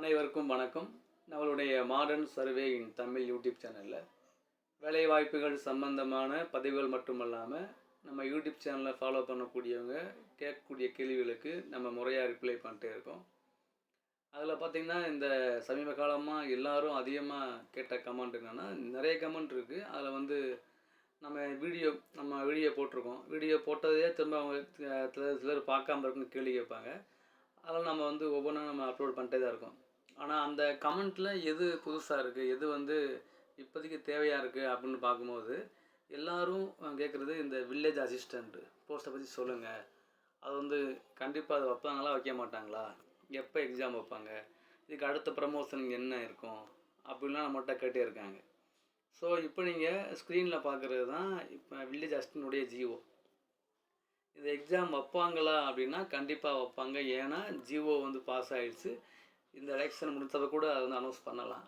அனைவருக்கும் வணக்கம். நம்மளுடைய modern survey in Tamil YouTube சேனலில் வேலைவாய்ப்புகள் சம்பந்தமான பதிவுகள் மட்டுமல்லாமல் நம்ம யூடியூப் சேனலை ஃபாலோ பண்ணக்கூடியவங்க கேட்கக்கூடிய கேள்விகளுக்கு நம்ம முறையாக ரிப்ளை பண்ணிட்டே இருக்கோம். அதில் பார்த்திங்கன்னா இந்த சமீப காலமாக எல்லோரும் அதிகமாக கேட்ட கமெண்ட் என்னென்னா நிறைய கமெண்ட் இருக்குது அதில் வந்து நம்ம வீடியோ நம்ம வீடியோ போட்டிருக்கோம். வீடியோ போட்டதையே திரும்ப அவங்க சிலர் சிலர் பார்க்காம இருக்குன்னு கேள்வி கேட்பாங்க. அதெல்லாம் நம்ம வந்து ஒவ்வொன்றா நம்ம அப்லோட் பண்ணிட்டே தான் இருக்கோம். ஆனால் அந்த கமெண்ட்டில் எது புதுசாக இருக்குது எது வந்து இப்போதைக்கு தேவையாக இருக்குது அப்படின்னு பார்க்கும்போது எல்லோரும் கேட்குறது இந்த வில்லேஜ் அசிஸ்டண்ட்டு போஸ்ட்டை பற்றி சொல்லுங்கள் அது வந்து கண்டிப்பாக அது வைப்பாங்களா? வைக்க மாட்டாங்களா? எப்போ எக்ஸாம் வைப்பாங்க? இதுக்கு அடுத்த ப்ரமோஷன் என்ன இருக்கும்? அப்படின்லாம் நம்மகிட்ட கேட்டே இருக்காங்க. ஸோ இப்போ நீங்கள் ஸ்க்ரீனில் பார்க்குறது தான் இப்போ வில்லேஜ் அசிஸ்டனுடைய ஜிஓ இது எக்ஸாம் வைப்பாங்களா அப்படின்னா கண்டிப்பாக வைப்பாங்க. ஏன்னா ஜிஓ வந்து பாஸ் ஆகிடுச்சு இந்த எலெக்ஷன் முடித்தப்ப கூட அதை வந்து அனௌன்ஸ் பண்ணலாம்.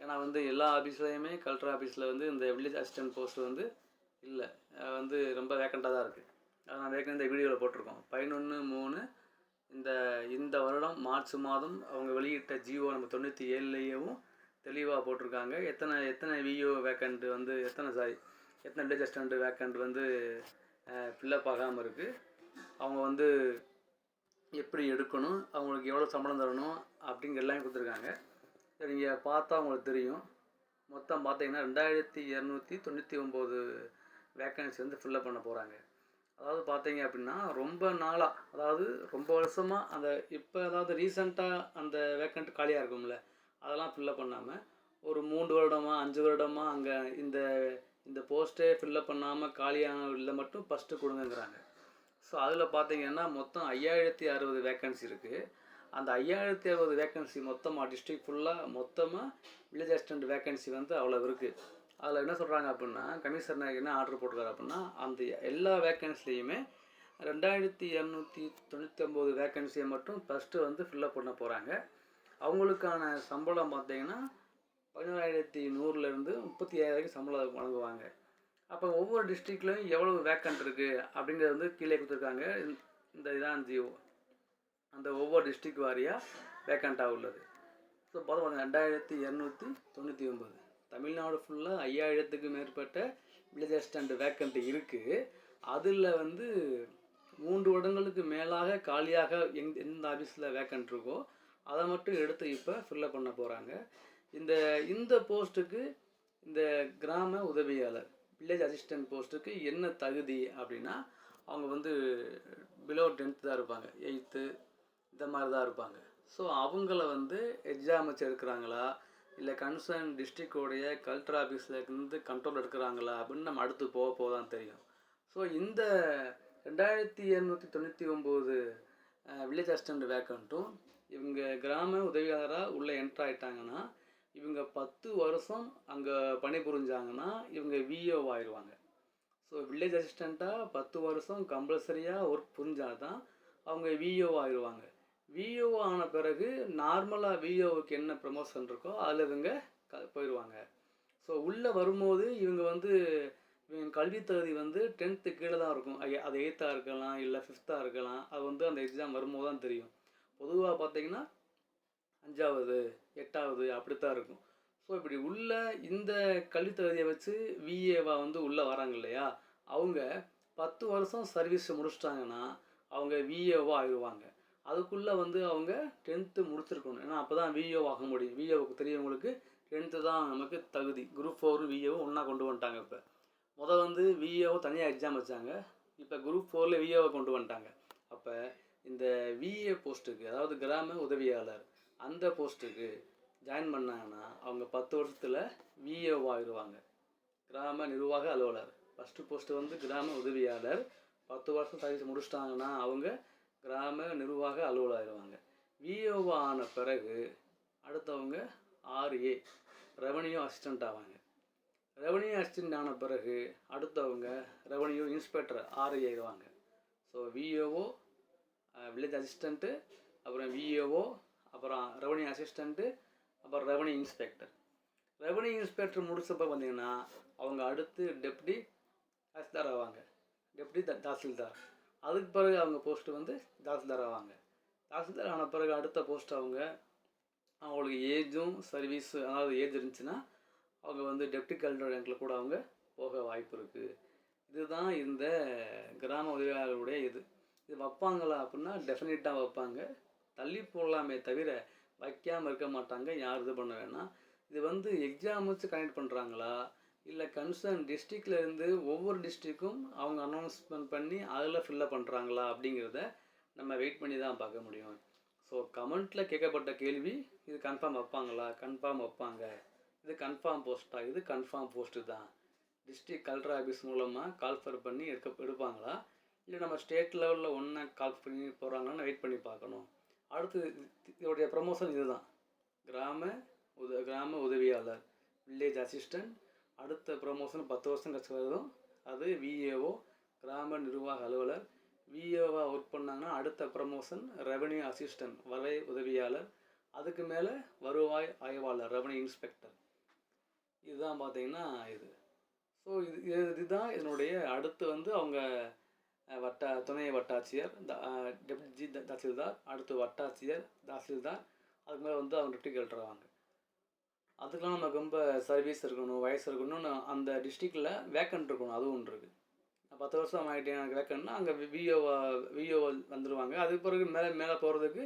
ஏன்னா வந்து எல்லா ஆஃபீஸ்லேயுமே கலெக்டர் ஆஃபீஸில் வந்து இந்த வில்லேஜ் அசிஸ்டன்ட் போஸ்ட் வந்து இல்லை. வந்து ரொம்ப வேக்கண்ட்டாக தான் இருக்குது அதை நான் ஏற்கனவே இந்த வீடியோவில் போட்டிருக்கோம். பதினொன்று மூணு இந்த இந்த வருடம் மார்ச் மாதம் அவங்க வெளியிட்ட ஜிஓ நம்ம தொண்ணூற்றி ஏழுலேயும் தெளிவாக போட்டிருக்காங்க. எத்தனை எத்தனை விஓ வேக்கண்ட் வந்து எத்தனை சாரி எத்தனை வில்லேஜ் அசிஸ்டண்ட் வேக்கண்ட் வந்து ஃபில்லப் ஆகாமல் இருக்குது அவங்க வந்து எப்படி எடுக்கணும்? அவங்களுக்கு எவ்வளோ சம்பளம் தரணும்? அப்படிங்கிற எல்லாமே கொடுத்துருக்காங்க. நீங்கள் பார்த்தா உங்களுக்கு தெரியும். மொத்தம் பார்த்தீங்கன்னா ரெண்டாயிரத்தி இரநூத்தி தொண்ணூற்றி ஒம்பது வேக்கன்சி வந்து ஃபில்லப் பண்ண போகிறாங்க அதாவது பார்த்தீங்க அப்படின்னா ரொம்ப நாளாக அதாவது ரொம்ப வருஷமாக அந்த இப்போ அதாவது ரீசண்டாக அந்த வேக்கண்ட் காலியாக இருக்கும்ல அதெல்லாம் ஃபில்லப் பண்ணாமல் ஒரு மூன்று வருடமா அஞ்சு வருடமா அங்கே இந்த இந்த போஸ்ட்டே ஃபில்லப் பண்ணாமல் காலியான இல்லை மட்டும் ஃபஸ்ட்டு கொடுங்கங்கிறாங்க. ஸோ அதில் பார்த்தீங்கன்னா மொத்தம் ஐயாயிரத்தி அறுபது வேக்கன்சி இருக்குது அந்த ஐயாயிரத்தி அறுபது வேக்கன்சி மொத்தமாக டிஸ்ட்ரிக்ட் ஃபுல்லாக மொத்தமாக வில்லேஜ் அசிஸ்டன்ட் வேக்கன்சி வந்து அவ்வளோ இருக்குது அதில் என்ன சொல்கிறாங்க அப்படின்னா கமிஷனர் என்ன ஆர்டர் போட்டிருக்காரு அப்படின்னா அந்த எல்லா வேக்கன்சிலையுமே ரெண்டாயிரத்தி இரநூத்தி தொண்ணூற்றி ஒம்பது வேக்கன்சியை மட்டும் ஃபஸ்ட்டு வந்து ஃபில்லப் பண்ண போகிறாங்க அவங்களுக்கான சம்பளம் பார்த்தீங்கன்னா பதினோராயிரத்தி நூறுலேருந்து முப்பத்தி ஐயாயிரம் சம்பளம் வழங்குவாங்க. அப்போ ஒவ்வொரு டிஸ்ட்ரிக்ட்லையும் எவ்வளவு வேக்கண்ட் இருக்குது அப்படிங்கிறது வந்து கீழே கொடுத்துருக்காங்க. இந்த- இந்த இதான் ஜியோ. அந்த ஒவ்வொரு டிஸ்ட்ரிக்ட் வாரியாக வேக்கண்ட்டாக உள்ளது. ஸோ பார்த்தோம் ரெண்டாயிரத்தி இரநூத்தி தொண்ணூற்றி ஒம்பது தமிழ்நாடு ஃபுல்லாக ஐயாயிரத்துக்கு மேற்பட்ட வில்லேஜ் அசிஸ்டண்ட் வேக்கண்ட் இருக்குது அதில் வந்து மூன்று வருடங்களுக்கு மேலாக காலியாக எங் எந்த ஆஃபீஸில் வேக்கண்ட் இருக்கோ அதை மட்டும் எடுத்து இப்போ ஃபில்லப் பண்ண போகிறாங்க இந்த இந்த போஸ்ட்டுக்கு இந்த கிராம உதவியாளர் வில்லேஜ் அசிஸ்டன்ட் போஸ்ட்டுக்கு என்ன தகுதி அப்படின்னா அவங்க வந்து பிலோ டென்த்து தான் இருப்பாங்க. எயித்து இந்த மாதிரி தான் இருப்பாங்க. ஸோ அவங்கள வந்து எக்ஸாம் வச்சு எடுக்கிறாங்களா? இல்லை கன்சர்ன் டிஸ்ட்ரிக்டோடைய கலெக்டர் ஆஃபீஸில் இருந்து கண்ட்ரோல் எடுக்கிறாங்களா? அப்படின்னு நம்ம அடுத்து போக போக தான் தெரியும். ஸோ இந்த ரெண்டாயிரத்தி இரநூத்தி தொண்ணூற்றி ஒம்பது வில்லேஜ் அசிஸ்டண்ட் வேக்கண்ட்டும் இவங்க கிராம உதவியாளராக உள்ளே என்ட்ரு ஆகிட்டாங்கன்னா இவங்க பத்து வருஷம் அங்கே பணிபுரிஞ்சாங்கன்னா இவங்க விஓ ஆயிடுவாங்க ஸோ வில்லேஜ் அசிஸ்டண்ட்டாக பத்து வருஷம் கம்பல்சரியாக ஒர்க் புரிஞ்சால் தான் அவங்க விஓ ஆயிடுவாங்க விஓ ஆன பிறகு நார்மலாக விஓவுக்கு என்ன ப்ரமோஷன் இருக்கோ அதில் இவங்க க போயிடுவாங்க ஸோ உள்ளே வரும்போது இவங்க வந்து இவங்க கல்வி தகுதி வந்து டென்த்து கீழே தான் இருக்கும். அது எயித்தாக இருக்கலாம் இல்லை ஃபிஃப்த்தாக இருக்கலாம். அது வந்து அந்த எக்ஸாம் வரும்போது தான் தெரியும். பொதுவாக பார்த்தீங்கன்னா அஞ்சாவது எட்டாவது அப்படி தான் இருக்கும். ஸோ இப்படி உள்ள இந்த கல்வி தகுதியை வச்சு விஏவா வந்து உள்ளே வராங்க இல்லையா? அவங்க பத்து வருஷம் சர்வீஸ் முடிச்சிட்டாங்கன்னா அவங்க விஏவாக ஆகிடுவாங்க அதுக்குள்ளே வந்து அவங்க டென்த்து முடிச்சிருக்கணும். ஏன்னா அப்போ தான் விஏஓ ஆக முடியும். விஓவுக்கு தெரியவங்களுக்கு டென்த்து தான் நமக்கு தகுதி. குரூப் ஃபோரும் விஏஓ ஒன்றா கொண்டு வந்துட்டாங்க இப்போ. முதல் வந்து விஏஓ தனியாக எக்ஸாம் வச்சாங்க. இப்போ குரூப் ஃபோரில் விஏவை கொண்டு வந்துட்டாங்க. அப்போ இந்த விஏ போஸ்ட்டுக்கு அதாவது கிராம உதவியாளர் அந்த போஸ்ட்டுக்கு ஜாயின் பண்ணாங்கன்னா அவங்க பத்து வருஷத்தில் விஏஓ ஆகிடுவாங்க கிராம நிர்வாக அலுவலர். ஃபஸ்ட்டு போஸ்ட்டு வந்து கிராம உதவியாளர். பத்து வருஷம் சர்வீஸ் முடிச்சிட்டாங்கன்னா அவங்க கிராம நிர்வாக அலுவலர் ஆயிடுவாங்க ஆன பிறகு அடுத்தவங்க ஆர்ஏ ரெவன்யூ அசிஸ்டண்ட் ஆவாங்க. ரெவன்யூ அசிஸ்டண்ட் ஆன பிறகு அடுத்தவங்க ரெவன்யூ இன்ஸ்பெக்டர் ஆர்ஏ ஆயிடுவாங்க. ஸோ விஓஓ வில்லேஜ் அசிஸ்டண்ட்டு அப்புறம் விஏஓ அப்புறம் ரெவன்யூ அசிஸ்டண்ட்டு அப்புறம் ரெவன்யூ இன்ஸ்பெக்டர் ரெவன்யூ இன்ஸ்பெக்டர் முடிச்சப்போ பார்த்தீங்கன்னா அவங்க அடுத்து டெப்டி தாசில்தார் ஆவாங்க. டெப்டி த தாசில்தார். அதுக்கு பிறகு அவங்க போஸ்ட்டு வந்து தாசில்தார் ஆவாங்க. தாசில்தார் ஆன பிறகு அடுத்த போஸ்ட் அவங்க அவங்களுக்கு ஏஜும் சர்வீஸ் அதாவது ஏஜ் இருந்துச்சுன்னா அவங்க வந்து டெப்டி கலெக்டர் ரேங்கில் கூட அவங்க போக வாய்ப்பு இருக்குது இதுதான் இந்த கிராம உதவியாளர்களுடைய இது. இது வைப்பாங்களா அப்படின்னா டெஃபினட்டாக வைப்பாங்க. தள்ளி போடலாமே தவிர வைக்காமல் இருக்க மாட்டாங்க. யார் இது பண்ண வேணாம். இது வந்து எக்ஸாம் வச்சு கனெக்ட் பண்ணுறாங்களா இல்லை கன்சர்ன் டிஸ்ட்ரிக்ட்ல இருந்து ஒவ்வொரு டிஸ்ட்ரிக்கும் அவங்க அனௌன்ஸ்மெண்ட் பண்ணி அதில் ஃபில்லப் பண்ணுறாங்களா அப்படிங்கிறத நம்ம வெயிட் பண்ணி தான் பார்க்க முடியும். ஸோ கமெண்ட்டில் கேட்கப்பட்ட கேள்வி இது கன்ஃபார்ம் வைப்பாங்களா? கன்ஃபார்ம் வைப்பாங்க. இது கன்ஃபார்ம் போஸ்ட்டா இது கன்ஃபார்ம் போஸ்ட்டு தான். டிஸ்ட்ரிக்ட் கலெக்டர் ஆஃபீஸ் மூலமாக கால்ஃபர் பண்ணி எடுக்க எடுப்பாங்களா? இல்லை நம்ம ஸ்டேட் லெவலில் ஒன்றா கால் பண்ணி போகிறாங்களான்னு வெயிட் பண்ணி பார்க்கணும். அடுத்து இதோடைய ப்ரமோஷன் இதுதான். கிராம உத கிராம உதவியாளர் வில்லேஜ் அசிஸ்டன்ட் அடுத்த ப்ரமோஷன் பத்து வருஷம் கழிச்சு வருதும் அது விஏஓ கிராம நிர்வாக அலுவலர். விஏஓவாக ஒர்க் பண்ணாங்கன்னா அடுத்த ப்ரமோஷன் ரெவன்யூ அசிஸ்டன்ட் வரை உதவியாளர். அதுக்கு மேலே வருவாய் ஆய்வாளர் ரெவன்யூ இன்ஸ்பெக்டர் இதுதான் பார்த்தீங்கன்னா இது. ஸோ இது இது- இதுதான் இதனுடைய அடுத்து வந்து அவங்க வட்டா துணை வட்டாட்சியர் டெப்டி த- தாசில்தார். அடுத்து வட்டாட்சியர் தாசில்தார். அதுக்கு மேலே வந்து அவங்க டிப்டி கலெக்டர் ஆவாங்க அதுக்கெலாம் நமக்கு ரொம்ப சர்வீஸ் இருக்கணும் வயசு இருக்கணும்னு அந்த டிஸ்ட்ரிக்டில் வேக்கன்ட் இருக்கணும் அதுவும் ஒன்று இருக்குது பத்து வருஷம் ஆகிட்டே எனக்கு வேக்கன்னா அங்கே விஓ விஓ வந்துடுவாங்க அதுக்கு பிறகு மேலே மேலே போகிறதுக்கு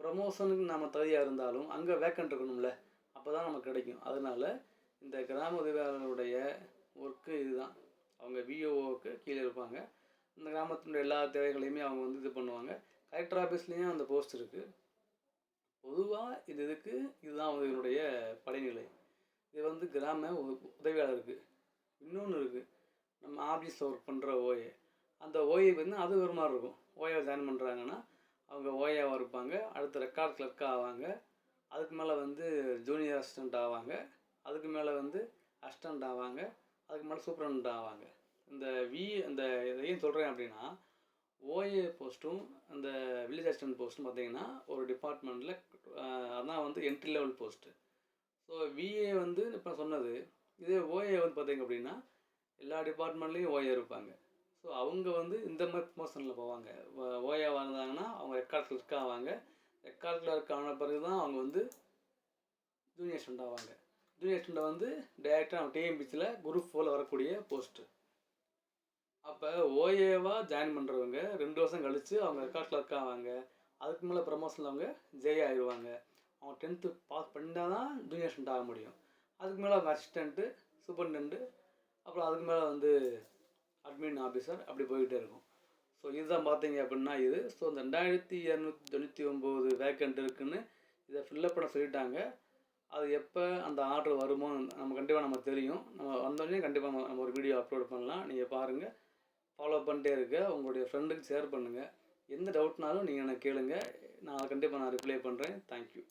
ப்ரமோஷனுக்கு நம்ம தகுதியாக இருந்தாலும் அங்கே வேக்கன்ட் இருக்கணும்ல அப்போ தான் நமக்கு கிடைக்கும். அதனால இந்த கிராம உதவியாளர்களுடைய ஒர்க்கு இதுதான். அவங்க விஓஓக்கு கீழே இருப்பாங்க. இந்த கிராமத்தினுடைய எல்லா தேவைகளையுமே அவங்க வந்து இது பண்ணுவாங்க. கலெக்டர் ஆஃபீஸ்லேயும் அந்த போஸ்ட் இருக்குது பொதுவாக இது இதுக்கு இதுதான் வந்து இதனுடைய படைநிலை. இது வந்து கிராம உதவியாளருக்கு இன்னொன்று இருக்குது நம்ம ஆஃபீஸில் ஒர்க் பண்ணுற ஓஏ அந்த ஓஏ வந்து அது ஒரு மாதிரி இருக்கும். ஓஏவை ஜாயின் பண்ணுறாங்கன்னா அவங்க ஓஏவாக இருப்பாங்க. அடுத்து ரெக்கார்ட் கிளர்க் ஆவாங்க. அதுக்கு மேலே வந்து ஜூனியர் அசிஸ்டண்ட் ஆவாங்க. அதுக்கு மேலே வந்து அசிஸ்டண்ட் ஆவாங்க. அதுக்கு மேலே சூப்பரண்ட் ஆவாங்க. இந்த வி அந்த இதையும் சொல்கிறேன் அப்படின்னா ஓஏ போஸ்ட்டும் அந்த வில்லேஜ் அசிஸ்டன்ட் போஸ்ட்டும் பார்த்தீங்கன்னா ஒரு டிபார்ட்மெண்ட்டில் அதான் வந்து entry level post so VA வந்து இப்போ சொன்னது இதே ஓஏ வந்து பார்த்தீங்க அப்படின்னா எல்லா டிபார்ட்மெண்ட்லேயும் ஓஏ இருப்பாங்க. ஸோ அவங்க வந்து இந்த மாதிரி ப்ரமோஷனில் போவாங்க. ஓஏவாக இருந்தாங்கன்னா அவங்க ரெக்கார்ட் கிளர்க் ஆவாங்க. ரெக்கார்ட் கிளர்க் ஆன பிறகு தான் அவங்க வந்து ஜூனியர் ஸ்டூடெண்ட் ஆவாங்க. ஜூனியர் ஸ்டூடெண்ட் வந்து டேரெக்டாக டிஎம்பிசியில் குரூப் ஃபோரில் வரக்கூடிய போஸ்ட்டு அப்போ ஓஏவாக ஜாயின் பண்ணுறவங்க ரெண்டு வருஷம் கழித்து அவங்க ரெக்கார்ட் கிளர்க் ஆவாங்க அதுக்கு மேலே ப்ரமோஷனில் அவங்க ஜெய் ஆயிடுவாங்க அவங்க டென்த்து பாஸ் பண்ணால் தான் ஜூனியர் ஆக முடியும். அதுக்கு மேலே அவங்க அசிஸ்டண்ட்டு சூப்பர்டென்ட்டு அப்புறம் அதுக்கு மேலே வந்து அட்மின் ஆஃபீஸர் அப்படி போய்கிட்டே இருக்கும். ஸோ இதுதான் பார்த்தீங்க அப்படின்னா இது. ஸோ இந்த ரெண்டாயிரத்தி இரநூத்தி தொண்ணூற்றி ஒம்பது வேக்கண்ட் இருக்குன்னு இதை ஃபில்லப் பண்ண சொல்லிட்டாங்க. அது எப்போ அந்த ஆர்டர் வருமோ நம்ம கண்டிப்பாக நம்ம தெரியும். நம்ம வந்தோடனே கண்டிப்பாக நம்ம ஒரு வீடியோ அப்லோட் பண்ணலாம். நீங்கள் பாருங்கள் ஃபாலோ பண்ணிட்டே இருக்க. உங்களுடைய ஃப்ரெண்டுக்கு ஷேர் பண்ணுங்கள் எந்த டவுட்னாலும் நீங்கள் எனக்கு கேளுங்கள் நான் கண்டிப்பாக நான் ரிப்ளை பண்ணுறேன் தேங்க்யூ